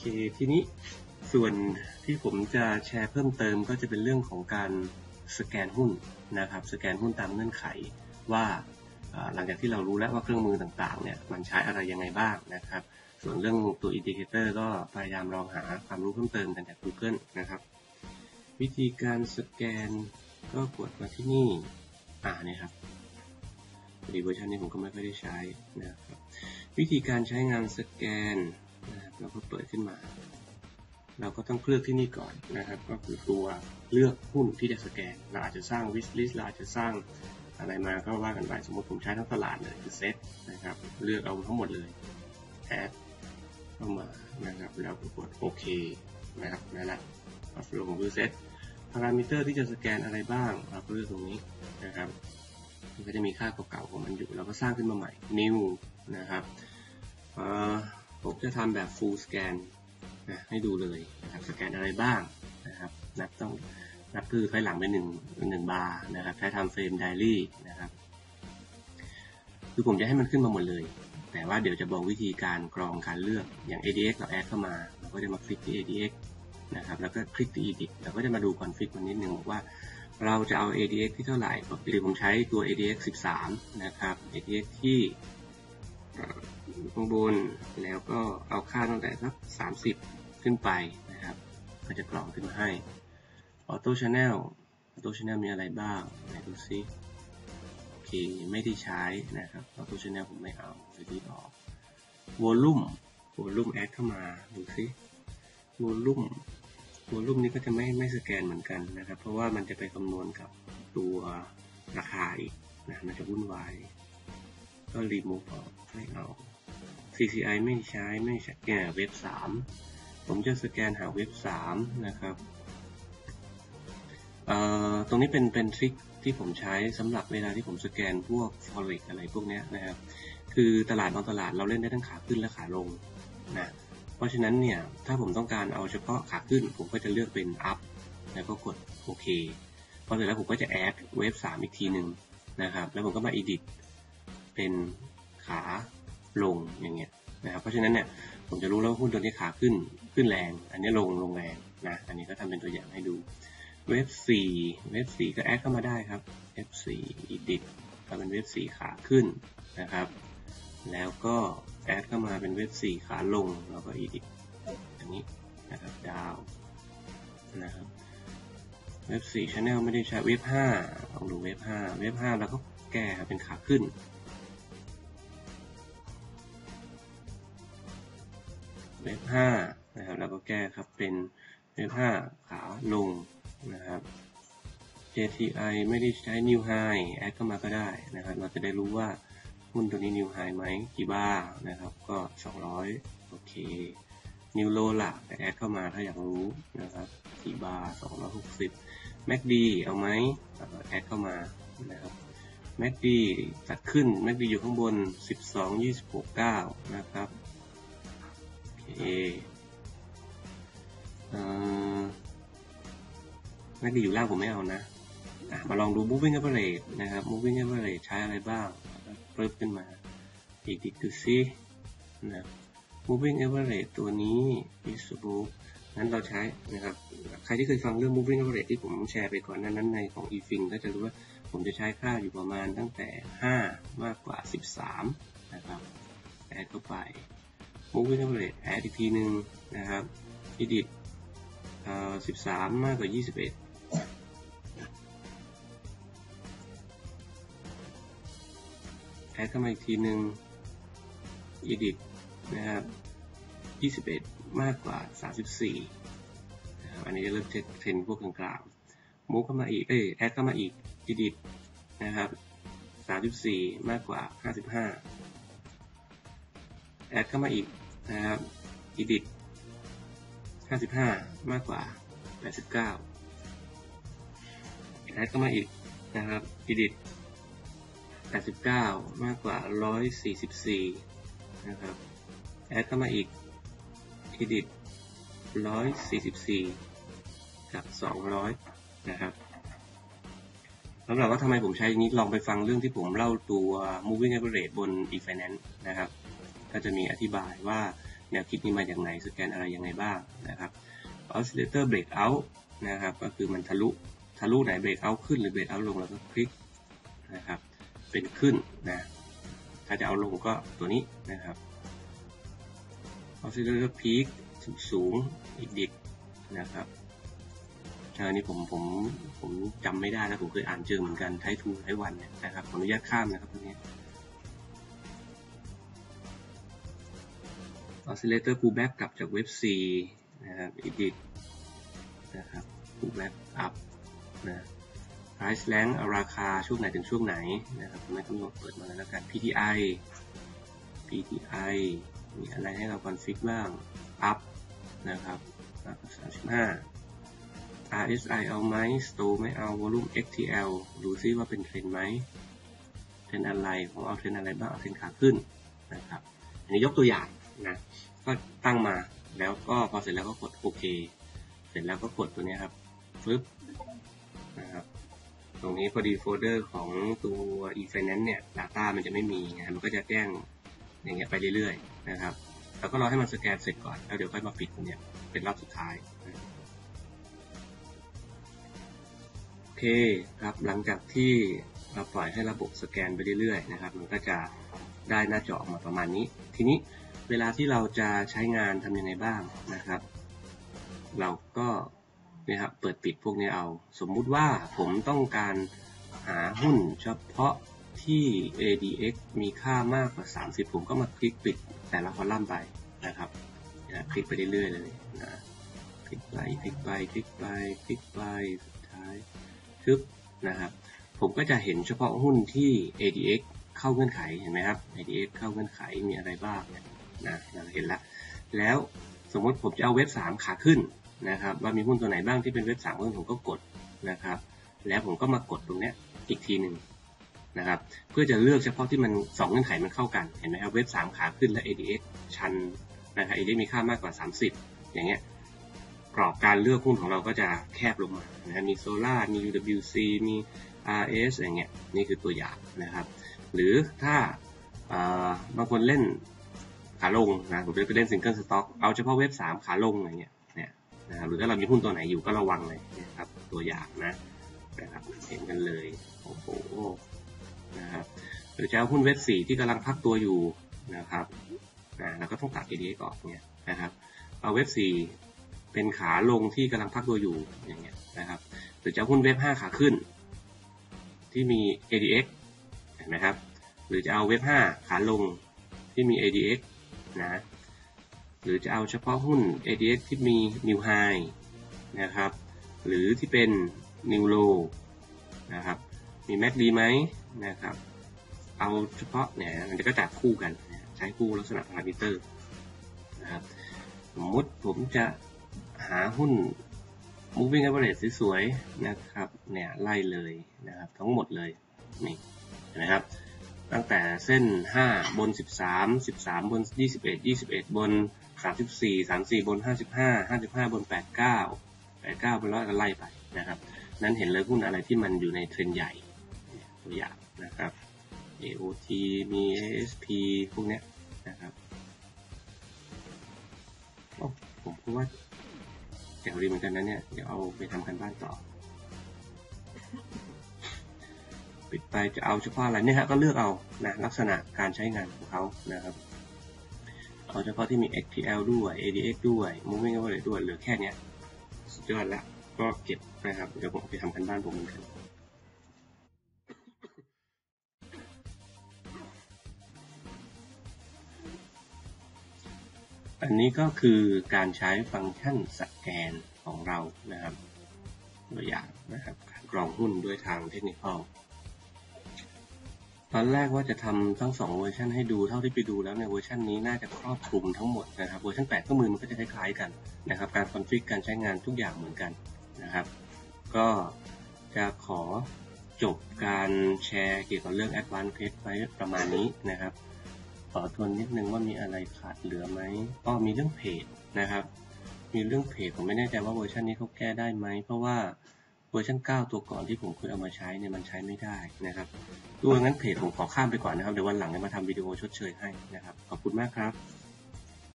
เคทีนี้ส่วนที่ผมจะแชร์เพิ่มเติมก็จะเป็นเรื่องของการสแกนหุ้นนะครับสแกนหุ้นตามเงื่อนไขว่าหลังจากที่เรารู้แล้วว่าเครื่องมือต่างๆเนี่ยมันใช้อะไรยังไงบ้างนะครับ ส่วนเรื่องตัวอินดิเคเตอร์ก็พยายามลองหาความรู้เพิ่มเติมกันจาก Google นะครับ วิธีการสแกนก็กดมาที่นี่อ่านี่ครับดีเวอร์ชันนี้ผมก็ไม่ค่อยได้ใช้นะครับวิธีการใช้งานสแกน เราก็เปิดขึ้นมา เราก็ต้องเลือกที่นี่ก่อนนะครับ ก็คือตัวเลือกหุ้นที่จะสแกน เราอาจจะสร้าง wish list เราอาจจะสร้างอะไรมาก็ว่ากันไป สมมติผมใช้ทั้งตลาดเลยคือเซตนะครับ เลือกเอาทั้งหมดเลย add เข้ามานะครับ แล้วก็กดโอเคนะครับนั่นแหละอัพโหลดของคือเซตพารามิเตอร์ที่จะสแกนอะไรบ้างเราก็เลือกตรงนี้นะครับมันก็จะมีค่าเก่าๆของมันอยู่ เราก็สร้างขึ้นมาใหม่ new นะครับ ผมจะทำแบบ full scan นะให้ดูเลยนะครับสแกนอะไรบ้างนะครับนับต้องนับคือถอยหลังไปหนึ่งหนึ่งบาร์นะครับใช้ทำเฟรมไดรี่นะครับคือผมจะให้มันขึ้นมาหมดเลย แต่ว่าเดี๋ยวจะบอกวิธีการกรองการเลือกอย่าง ADX เราแอดเข้ามาเราก็จะมาคลิกที่ ADX นะครับแล้วก็คลิกที่ Edit เราก็จะมาดูคอนฟิกมันนิดนึงบอกว่าเราจะเอา ADX ที่เท่าไหร่ปกติผมใช้ตัว ADX 13 นะครับ ADX ที่ ข้างบนแล้วก็เอาค่าตั้งแต่สัก30 ขึ้นไปนะครับ ก็จะกรองขึ้นมาให้ Auto Channel Auto Channel มีอะไรบ้างไหนดูซิโอเคไม่ได้ใช้นะครับ Auto Channel ผมไม่เอาจะดีออก Volume Volume Add เข้ามาดูซิ Volume Volume นี้ก็จะไม่ไม่สแกนเหมือนกันนะครับ เพราะว่ามันจะไปคำนวณกับตัวราคาอีกนะมันจะวุ่นวาย ก็รีมูฟออกไม่เอา CCI ไม่ใช้ไม่ใช้แก่เว็บ 3 ผมจะสแกนหาเว็บ 3 นะครับตรงนี้เป็นเป็นทริคที่ผมใช้สำหรับเวลาที่ผมสแกนพวก forex อะไรพวกนี้นะครับ คือตลาดบางตลาดเราเล่นได้ทั้งขาขึ้นและขาลงนะเพราะฉะนั้นเนี่ย ถ้าผมต้องการเอาเฉพาะขาขึ้น ผมก็จะเลือกเป็น up แล้วก็กดโอเคพอเสร็จแล้วผมก็จะ add เว็บ3อีกทีหนึ่งนะครับ แล้วผมก็มา edit เป็นขาลงอย่างเงี้ยนะครับเพราะฉะนั้นเนี่ยผมจะรู้แล้วหุ้นตัวนี้ขาขึ้นขึ้นแรง อันนี้ลงลงแรงนะอันนี้ก็ทำเป็นตัวอย่างให้ดูเว็บ4เว็บ4ก็แอดเข้ามาได้ครับ F4 edit ก็เป็นเว็บ4ขาขึ้นนะครับ แล้วก็แอดเข้ามาเป็นเว็บ4ขาลงแล้วก็ edit อย่างนี้นะครับดาวนะครับเว็บ4 channel ไม่ได้ใช้เว็บ5ลองดูเว็บ5เว็บ5แล้วก็แก้เป็นขาขึ้น เว็บ5นะครับแล้วก็แก้ครับเป็นเว็บ5ขาลงนะครับ JTI ไม่ได้ใช้ New High แอดเข้ามาก็ได้นะครับ เราจะได้รู้ว่าหุ้นตัวนี้ New High ไหมกี่บานะครับก็ 200 โอเค New Low ล่ะแอดเข้ามาถ้าอยากรู้นะครับกี่บาร์260 MACD เอาไหมแอดเข้ามานะครับ MACD ตัดขึ้น MACD อยู่ข้างบน 12 26 9 นะครับ เอไม่ได้อยู่ล่างผมไม่เอานะมาลองดู moving average นะครับ moving average ใช้อะไรบ้างเพิ่มขึ้นมา อีกดิดูซินะ moving average ตัวนี้ visible นั้นเราใช้นะครับ ใครที่เคยฟังเรื่อง moving average ที่ผมแชร์ไปก่อนนั้นนั้นในของ e-fin ก็จะรู้ว่าผมจะใช้ค่าอยู่ประมาณตั้งแต่ 5 มากกว่า 13 นะครับแอดเข้าไป moving average add อีกทีหนึ่งนะครับ edit สิบสามมากกว่ายี่สิบเอ็ดแอดเข้ามาอีกทีหนึ่ง edit นะครับยี่สิบเอ็ดมากกว่าสามิบี่นะครับอันนี้จะเริ่มเทรนพวกกลางๆมูฟเข้ามาอีกเอ้ยแอดเข้ามาอีก edit นะครับสามิบี่มากกว่าห้าสิบห้าแอดเข้ามาอีก นะครับ edit 55 มากกว่า 89แอดเข้ามาอีกนะครับ edit 89 มากกว่า 144 นะครับ แอดเข้ามาอีก edit 144 กับ 200 นะครับสำหรับว่าทำไมผมใช้นี้ลองไปฟังเรื่องที่ผมเล่าตัว moving average บน e-finance นะครับ ก็จะมีอธิบายว่าแนวคิดนี้มาอย่างไงสแกนอะไรยังไงบ้างนะครับ oscillator breakout นะครับ ก็คือมันทะลุทะลุไหน breakout ขึ้นหรือ breakout ลงแล้วก็คลิกนะครับ เป็นขึ้นนะ ถ้าจะเอาลงก็ตัวนี้นะครับ oscillator peak สูงอีกดิกนะครับอันนี้ผมผมผมจำไม่ได้นะผมเคยอ่านเจอเหมือนกันไททูไทวันเนี่ยนะครับขออนุญาตข้ามนะครับตัวนี้ oscillator pullback กลับจากเว็บ C นะครับ edit นะครับ pullback up นะ price rank เอาราคาช่วงไหนถึงช่วงไหนนะครับไม่กำหนดเปิดมาแล้วกัน PTI PTI มีอะไรให้เราคอนฟิกบ้าง up นะครับ35 RSI เอาไหม Stow ไม่เอา Volume XTL ดูซิว่าเป็นเทรนไหม เทรนอะไร ผมเอาเทรนอะไรบ้าง เอาเทรนขาขึ้นนะครับ อันนี้ยกตัวอย่าง นะก็ตั้งมาแล้วก็พอเสร็จแล้วก็กดโอเค เสร็จแล้วก็กดตัวนี้ครับฟึบนะครับตรงนี้พอดีโฟลเดอร์ของตัว e-finance เนี่ย data มันจะไม่มีนะมันก็จะแจ้งอย่างเงี้ยไปเรื่อยๆนะครับแล้วก็รอให้มันสแกนเสร็จก่อนแล้วเดี๋ยวค่อยมาปิดตรงเนี้ยเป็นรอบสุดท้ายโอเคครับหลังจากที่เราปล่อยให้ระบบสแกนไปเรื่อยๆนะครับ มันก็จะได้หน้าจอออกมาประมาณนี้ ทีนี้ เวลาที่เราจะใช้งานทำยังไงบ้างนะครับ เราก็เนี่ยครับ เปิดปิดพวกนี้เอา สมมุติว่าผมต้องการหาหุ้นเฉพาะที่ ADX มีค่ามากกว่า 30 ผมก็มาคลิกปิดแต่ละคอลัมน์ไปนะครับนะคลิกไปเรื่อยๆเลยนะคลิกไปคลิกไปคลิกไปคลิกไปสุดท้ายชึบนะครับ ผมก็จะเห็นเฉพาะหุ้นที่ ADX เข้าเงื่อนไขเห็นไหมครับ ADX เข้าเงื่อนไขมีอะไรบ้างเนี่ย นะเราเห็นแล้วแล้วสมมติผมจะเอาเว็บ 3 ขาขึ้นนะครับ ว่ามีหุ้นตัวไหนบ้างที่เป็นเว็บ3หุ้นผมก็กดนะครับ แล้วผมก็มากดตรงนี้อีกทีหนึ่งนะครับ เพื่อจะเลือกเฉพาะที่มัน 2 เงื่อนไขมันเข้ากัน เห็นไหมครับ เว็บ 3 ขาขึ้นและ ADX ชันนะครับ ADX มีค่ามากกว่า 30 อย่างเงี้ย กรอบการเลือกหุ้นของเราก็จะแคบลงมานะมีโซล่ามี UWC มี RS อย่างเงี้ย นี่คือตัวอย่างนะครับ หรือถ้าบางคนเล่น ขาลงนะผมจะไปเล่นซิงเกิลสต็อกเอาเฉพาะเว็บ3ขาลงอะไรเงี้ยเนี่ยนะหรือถ้าเรามีหุ้นตัวไหนอยู่ก็ระวังเลยนะครับตัวอย่างนะนะครับเห็นกันเลยโอ้โหนะครับหรือจะเอาหุ้นเว็บ4ที่กำลังพักตัวอยู่นะครับนะเราก็ต้องตัด ADX ออกเนี่ยนะครับเอาเว็บ4เป็นขาลงที่กำลังพักตัวอยู่อย่างเงี้ยนะครับหรือจะหุ้นเว็บ5ขาขึ้น ที่มี ADX เห็นไหมครับหรือจะเอาเว็บ5ขาลงที่มี ADX นะหรือจะเอาเฉพาะหุ้น ADX ที่มี New High นะครับ หรือที่เป็น New Low นะครับ มี MACD ไหมนะครับ เอาเฉพาะเนี่ยมันจะก็จับคู่กัน ใช้คู่ลักษณะพารามิเตอร์นะครับ สมมติผมจะหาหุ้น moving average สวยๆนะครับ เนี่ยไล่เลยนะครับ ทั้งหมดเลย นี่เห็นไหมครับ ตั้งแต่เส้น 5 บน 13 13 บน 21 21 บน 34 34 บน 55 55 บน 89 89 บนร้อยก็ไล่ไปนะครับ นั้นเห็นเลยหุ้นอะไรที่มันอยู่ในเทรนใหญ่ตัวอย่างนะครับ AOT มี ASP พวกเนี้ยนะครับโอ้ผมคิดว่าเจ๋งดีเหมือนกันนะเนี่ย เดี๋ยวเอาไปทำกันบ้านต่อ ปิดไปจะเอาเฉพาะอะไรเนี่ยฮะก็เลือกเอานะลักษณะการใช้งานของเขานะครับ เอาเฉพาะที่มี XPL ด้วย ADX ด้วย Moving Average ด้วยเหลือแค่นี้สุดยอดล้วก็เก็บนะครับเดี๋ยวผมไปทำกันบ้านผมเหมือนกันอันนี้ก็คือการใช้ฟังก์ชันสแกนของเรานะครับตัวอย่างนะครับการกรองหุ้นด้วยทางเทคนิคอล ตอนแรกว่าจะทำทั้งสองเวอร์ชันให้ดูเท่าที่ไปดูแล้วในเวอร์ชันนี้น่าจะครอบคลุมทั้งหมดนะครับเวอร์ชัน8ก็มือมันก็จะคล้ายๆกันนะครับ การคอนฟิกการใช้งานทุกอย่างเหมือนกันนะครับ ก็จะขอจบการแชร์เกี่ยวกับเรื่อง Advanced Case ไว้ประมาณนี้นะครับ ขอทวนนิดนึงว่ามีอะไรขาดเหลือไหมก็มีเรื่องเพจนะครับ มีเรื่องเพจผมไม่แน่ใจว่าเวอร์ชันนี้เขาแก้ได้ไหมเพราะว่า เวอร์ชัน9 ตัวก่อนที่ผมเคยเอามาใช้เนี่ยมันใช้ไม่ได้นะครับตัวงั้นเพจผมขอข้ามไปก่อนนะครับ เดี๋ยววันหลังจะมาทำวิดีโอชดเชยให้นะครับ ขอบคุณมากครับ